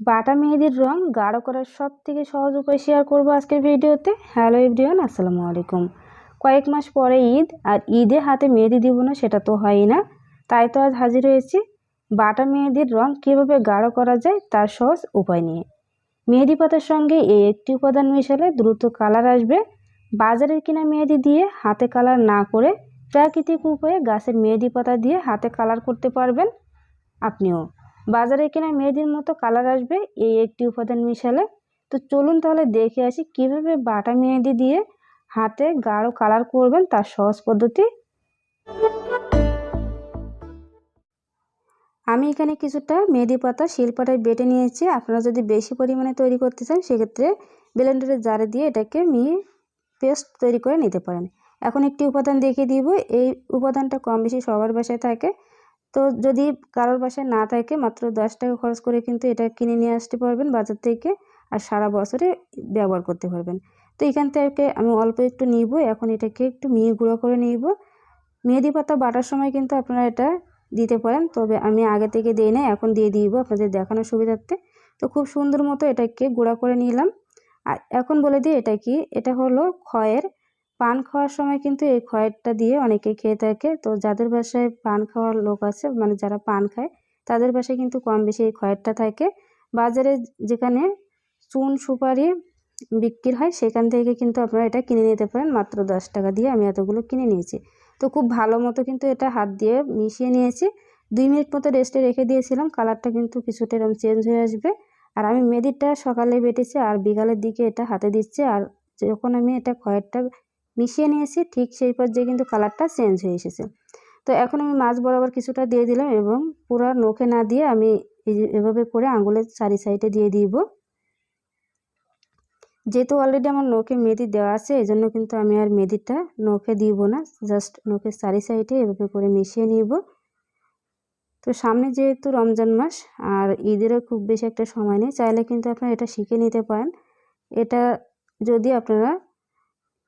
বাটা মেহেদির রং গাঢ় করার সব থেকে সহজ উপায় শেয়ার করব আজকের ভিডিওতে। হ্যালো এভরিওয়ান আসসালামু আলাইকুম। কয়েক মাস পরে ঈদ, আর ঈদে হাতে মেহেদি দিব না, সেটা তো হয়ই না। তাই তো আজ হাজির হয়েছি। বাটা মেহেদির রং কীভাবে গাঢ় করা যায়, তার সহজ উপায় নিয়ে। মেহেদি পাতার সঙ্গে এই একটি উপাদান মেশালে দ্রুত কালার আসবে। বাজারের কিনা মেহেদি দিয়ে হাতে কালার না করে প্রাকৃতিক উপায়ে গাছের মেহেদি পাতা দিয়ে হাতে কালার করতে পারবেন আপনিও। বাজারে কেনা মেহেদির মতো কালার আসবে, এই একটি উপাদান মিশালে। তো চলুন তাহলে দেখে আসি কীভাবে বাটা মেহেদি দিয়ে হাতে গাঢ় কালার করবেন তার সহজ পদ্ধতি। আমি এখানে কিছুটা মেহেদি পাতা শিলপাটায় বেটে নিয়েছি। আপনারা যদি বেশি পরিমাণে তৈরি করতে চান, সেক্ষেত্রে ব্লেন্ডারের জারে দিয়ে এটাকে মিহি পেস্ট তৈরি করে নিতে পারেন। এখন একটি উপাদান দেখিয়ে দিব। এই উপাদানটা কম বেশি সবার বাসায় থাকে। তো যদি কারোর বাসায় না থাকে, মাত্র দশ টাকা খরচ করে কিন্তু এটা কিনে নিয়ে আসতে পারবেন বাজার থেকে আর সারা বছরে ব্যবহার করতে পারবেন। তো এখান থেকে আমি অল্প একটু নিব, এখন এটাকে একটু মিহি গুঁড়ো করে নিব। মেহেদি পাতা বাটার সময় কিন্তু আপনারা এটা দিতে পারেন, তবে আমি আগে থেকে দিই না এখন দিয়ে দিব আপনাদের দেখানোর সুবিধার্থে। তো খুব সুন্দর মতো এটাকে গুঁড়া করে নিলাম। আর এখন বলে দিই, এটা কি? এটা হলো খয়ের পান খাওয়ার সময় কিন্তু এই খয়েরটা দিয়ে অনেকে খেয়ে থাকে। তো যাদের বাসায় পান খাওয়ার লোক আছে মানে যারা পান খায়, তাদের বাসায় কিন্তু কম বেশি এই খয়েরটা থাকে। বাজারে যেখানে চুন সুপারি বিক্রি হয়, সেখান থেকে কিন্তু আপনারা এটা কিনে নিতে পারেন। মাত্র দশ টাকা দিয়ে আমি এতগুলো কিনে নিয়েছি। তো খুব ভালো মতো কিন্তু এটা হাত দিয়ে মিশিয়ে নিয়েছি। দুই মিনিট মতো রেস্টে রেখে দিয়েছিলাম, কালারটা কিন্তু কিছুটা এরকম চেঞ্জ হয়ে আসবে। আর আমি মেদিরটা সকালে বেটেছি, আর বিকালের দিকে এটা হাতে দিচ্ছি। আর যখন আমি এটা খয়েরটা মিশিয়ে নিয়েছি, ঠিক সেই পর্যায়ে কিন্তু কালারটা চেঞ্জ হয়ে এসেছে। তো এখন আমি মাছ বরাবর কিছুটা দিয়ে দিলাম এবং পুরো নখে না দিয়ে আমি এভাবে করে আঙুলের চারি সাইডে দিয়ে দিব। যেহেতু অলরেডি আমার নখে মেদি দেওয়া আছে এই জন্য কিন্তু আমি আর মেদিটা নখে দিব না জাস্ট নখের চারি সাইডে এভাবে করে মিশিয়ে নিব। তো সামনে যেহেতু রমজান মাস, আর ঈদেরও খুব বেশি একটা সময় নেই, চাইলে কিন্তু আপনারা এটা শিখে নিতে পারেন। এটা যদি আপনারা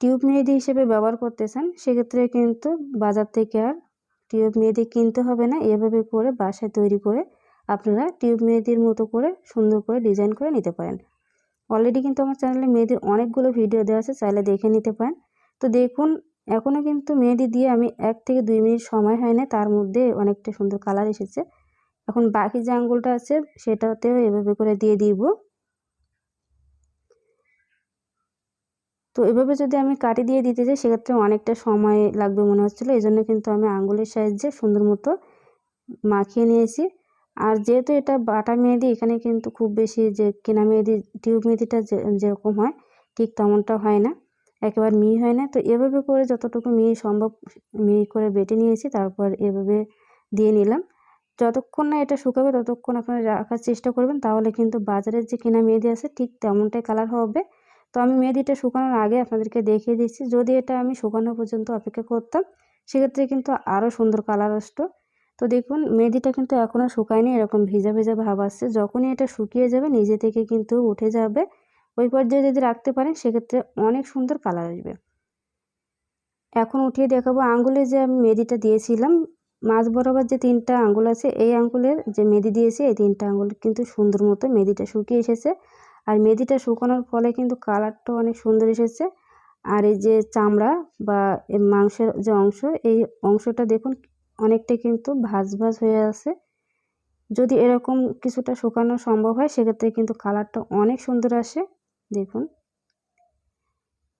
টিউব মেহেদি হিসেবে ব্যবহার করতে চান সেক্ষেত্রে কিন্তু বাজার থেকে আর টিউব মেহেদি কিনতে হবে না। এভাবে করে বাসায় তৈরি করে আপনারা টিউব মেহেদির মতো করে সুন্দর করে ডিজাইন করে নিতে পারেন। অলরেডি কিন্তু আমার চ্যানেলে মেহেদির অনেকগুলো ভিডিও দেওয়া আছে, চাইলে দেখে নিতে পারেন। তো দেখুন এখনও কিন্তু মেহেদি দিয়ে আমি এক থেকে দুই মিনিট সময় হয় না তার মধ্যে অনেকটা সুন্দর কালার এসেছে। এখন বাকি যে আঙ্গুলটা আছে, সেটাতেও এভাবে করে দিয়ে দিব। তো এভাবে যদি আমি কাটি দিয়ে দিতে চাই সেক্ষেত্রে অনেকটা সময় লাগবে মনে হচ্ছিল। এই জন্য কিন্তু আমি আঙ্গুলের সাহায্যে সুন্দর মতো মাখিয়ে নিয়েছি। আর যেহেতু এটা বাটা মেহেদি, এখানে কিন্তু খুব বেশি যে কেনা মেহেদি, টিউব মেহেদিটা যেরকম হয়, ঠিক তেমনটা হয় না। একেবারে মিহি হয় না। তো এভাবে করে যতটুকু মিহি সম্ভব মিহি করে বেটে নিয়েছি, তারপর এভাবে দিয়ে নিলাম। যতক্ষণ না এটা শুকাবে, ততক্ষণ আপনারা রাখার চেষ্টা করবেন। তাহলে কিন্তু বাজারের যে কেনা মেহেদি আছে, ঠিক তেমনটাই কালার হবে। তো আমি মেহেদিটা শুকানোর আগে আপনাদেরকে দেখিয়ে দিচ্ছি। যদি এটা আমি শুকানো পর্যন্ত অপেক্ষা করতাম, সেক্ষেত্রে কিন্তু আরও সুন্দর কালার আসতো। তো দেখুন, মেহেদিটা কিন্তু এখনও শুকায়নি, এরকম ভিজা ভিজা ভাব আসছে। যখনই এটা শুকিয়ে যাবে, নিজে থেকে কিন্তু উঠে যাবে। ওই পর্যায়ে যদি রাখতে পারেন, সেক্ষেত্রে অনেক সুন্দর কালার আসবে। এখন উঠিয়ে দেখাবো আঙ্গুলে যে আমি মেহেদিটা দিয়েছিলাম। মাছ বরাবর যে তিনটা আঙ্গুল আছে, এই আঙ্গুলের যে মেহেদি দিয়েছি, এই তিনটা আঙ্গুল কিন্তু সুন্দর মতো মেহেদিটা শুকিয়ে এসেছে। আর মেহেদিটা শুকানোর ফলে কিন্তু কালারটা অনেক সুন্দর এসেছে। আর এই যে চামড়া বা মাংসের যে অংশ, এই অংশটা দেখুন অনেকটা কিন্তু ভাজ ভাজ হয়ে আছে। যদি এরকম কিছুটা শুকানো সম্ভব হয়, সেক্ষেত্রে কিন্তু কালারটা অনেক সুন্দর আসে। দেখুন।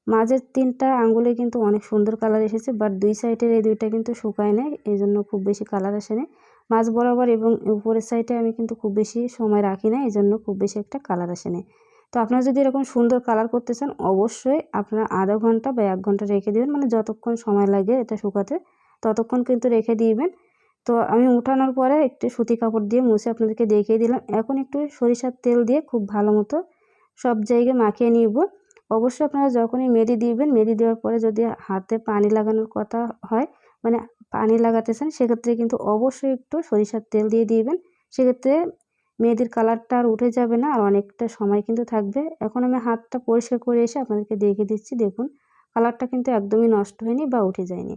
মাঝের তিনটা আঙ্গুলে কিন্তু অনেক সুন্দর কালার এসেছে, বাট দুই সাইডের এই দুইটা কিন্তু শুকায় নেয় এই জন্য খুব বেশি কালার আসে না মাছ বরাবর এবং উপরের সাইডে আমি কিন্তু খুব বেশি সময় রাখি না এই জন্য খুব বেশি একটা কালার আসে না। তো আপনারা যদি এরকম সুন্দর কালার করতে চান, অবশ্যই আপনারা আধা ঘণ্টা বা এক ঘণ্টা রেখে দেবেন মানে যতক্ষণ সময় লাগে এটা শুকাতে, ততক্ষণ কিন্তু রেখে দিবেন। তো আমি উঠানোর পরে একটু সুতি কাপড় দিয়ে মুছে আপনাদেরকে দেখিয়ে দিলাম। এখন একটু সরিষার তেল দিয়ে খুব ভালো মতো সব জায়গায় মাখিয়ে নিব। অবশ্যই আপনারা যখনই মেদি দিবেন, মেদি দেওয়ার পরে যদি হাতে পানি লাগানোর কথা হয় মানে পানি লাগাতে চান সেক্ষেত্রে কিন্তু অবশ্যই একটু সরিষার তেল দিয়ে দিবেন। সেক্ষেত্রে মেয়েদের কালারটা আর উঠে যাবে না, আর অনেকটা সময় কিন্তু থাকবে। এখন আমি হাতটা পরিষ্কার করে এসে আপনাদেরকে দেখিয়ে দিচ্ছি, দেখুন। কালারটা কিন্তু একদমই নষ্ট হয়নি বা উঠে যায়নি।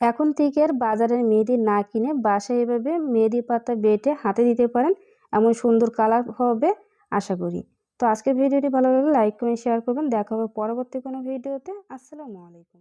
এখন থেকে আর বাজারের মেহেদি না কিনে বাসায় এভাবে মেহেদি পাতা বেটে হাতে দিতে পারেন, এমন সুন্দর কালার হবে, আশা করি। তো আজকের ভিডিওটি ভালো লাগলে লাইক, কমেন্ট, শেয়ার করবেন। দেখা হবে পরবর্তী কোনো ভিডিওতে। আসসালামু আলাইকুম।